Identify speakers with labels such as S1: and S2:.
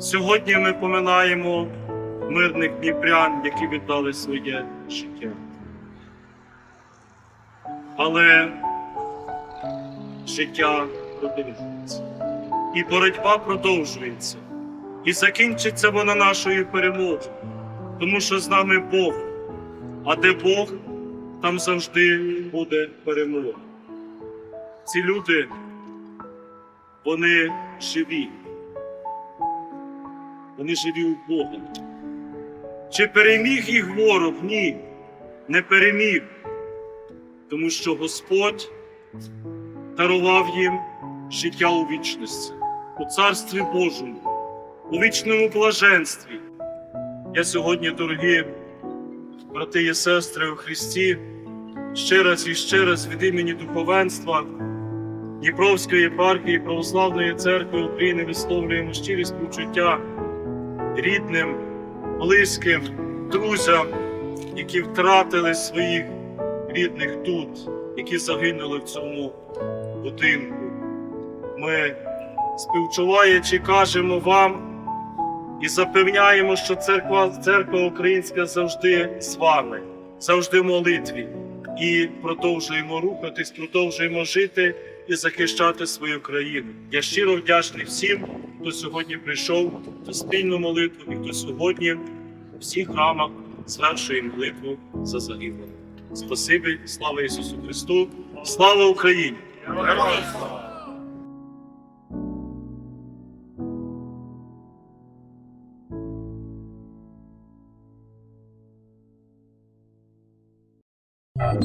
S1: Сьогодні ми поминаємо мирних дніпрян, які віддали своє життя. Але життя продовжується. І боротьба продовжується. І закінчиться вона нашою перемогою, тому що з нами Бог. А де Бог, там завжди буде перемога. Ці люди, вони живі. Вони живі у Бога. Чи переміг їх ворог? Ні, не переміг. Тому що Господь дарував їм життя у вічності, у Царстві Божому, у вічному блаженстві. Я сьогодні, дорогі брати і сестри у Христі, ще раз і ще раз від імені духовенства Дніпровської єпархії Православної церкви України висловлюємо щирі співчуття рідним, близьким, друзям, які втратили своїх рідних тут, які загинули в цьому будинку. Ми, співчуваючи, кажемо вам і запевняємо, що церква, церква українська завжди з вами, завжди в молитві. І продовжуємо рухатись, продовжуємо жити і захищати свою країну. Я щиро вдячний всім, хто сьогодні прийшов на спільну молитву і хто сьогодні у всіх храмах звершує молитву за загиблих. Спасибі, слава Ісусу Христу, слава Україні! Um,